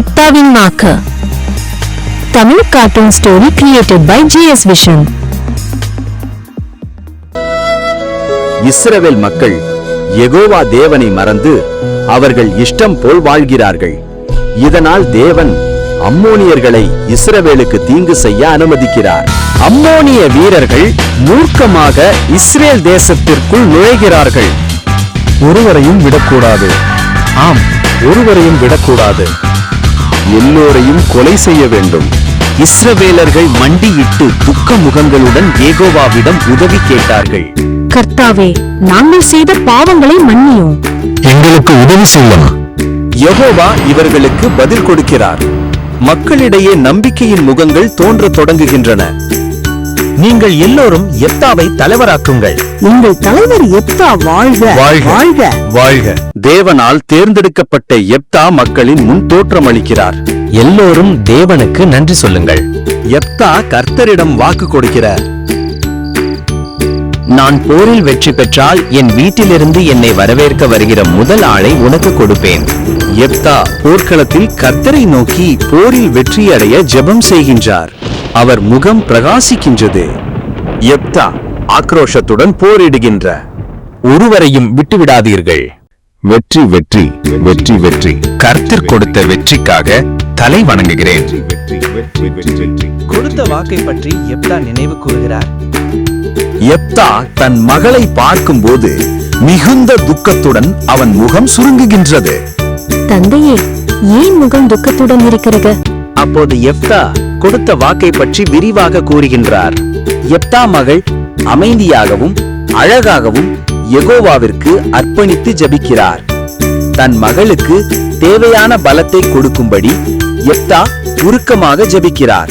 யுக்தாவின் நாக்கு Tamil cartoon story created by GS vision இஸ்ரவேல் மக்கள் எகோவா தேவனை மறந்து அவர்கள் இஷ்டம் போல் வாழ்கிறார்கள். இதனால் தேவன் அம்மோனியர்களை இஸ்ரவேலுக்கு தீங்கு செய்ய அனுமதிக்கிறார். அம்மோனிய வீரர்கள் மூர்க்கமாக இஸ்ரேல் தேசத்திற்குள் நுழைகிறார்கள். ஒருவரையும் விடக்கூடாது. ஆம் ஒருவரையும் விடக்கூடாது. எல்லோரையும் கொலை செய்ய வேண்டும். இஸ்ரவேலர்கள் மண்டியிட்டு துக்க முகங்களுடன் ஏகோவாவிடம் உதவி கேட்டார்கள். கர்த்தாவே நாங்கள் செய்த பாவங்களை மன்னியும். எங்களுக்கு உதவி செய்யும் யெகோவா இவர்களுக்கு பதில் கொடுக்கிறார். மக்களிடையே நம்பிக்கையின் முகங்கள் தோன்றத் தொடங்குகின்றன. நீங்கள் எல்லோரும் எத்தாவை தலைவராக்குங்கள். எங்கள் தலைவர் எப்தா வாழ்க. வாழ்க. வாழ்க. வாழ்க. தேவனால் தேர்ந்தெடுக்கப்பட்ட எப்தா மக்களின் முன் தோற்றமளிக்கிறார் எல்லோரும் தேவனுக்கு நன்றி சொல்லுங்கள். எப்தா கர்த்தரிடம் வாக்கு கொடுக்கிறார். நான் போரில் வெற்றி பெற்றால் என் வீட்டிலிருந்து என்னை வரவேற்க வருகிற முதல் ஆளை உனக்கு கொடுப்பேன். எப்தா போர்க்களத்தில் கர்த்தரை நோக்கி போரில் வெற்றியடைய ஜெபம் செய்கின்றார். அவர் முகம் பிரகாசிக்கின்றது. எப்தா ஆக்ரோஷத்துடன் போரிடுகின்ற. ஒருவரையும் விட்டுவிடாதீர்கள். வெற்றி வெற்றி வெற்றி வெற்றி. கர்த்தர் கொடுத்த வெற்றிக்காக தலை வணங்குகிறேன். கொடுத்த வாக்கை பற்றி எப்தா நினைவு கூறுகிறார். எப்தா தன் மகளை பார்க்கும்போது மிகுந்த துக்கத்துடன் அவன் முகம் சுருங்குகின்றது. தந்தையே ஏன் முகம் துக்கத்துடன் இருக்கிறது? அப்போது எப்தா கொடுத்த வாக்கை பற்றி விரிவாக கூறுகின்றார். எப்தா மகள் அமைதியாகவும் அழகாகவும் யெகோவாவிற்கு அர்ப்பணித்து ஜெபிக்கிறார். தன் மகளுக்கு தேவையான பலத்தை கொடுக்கும்படி எப்தா உருக்கமாக ஜெபிக்கிறார்.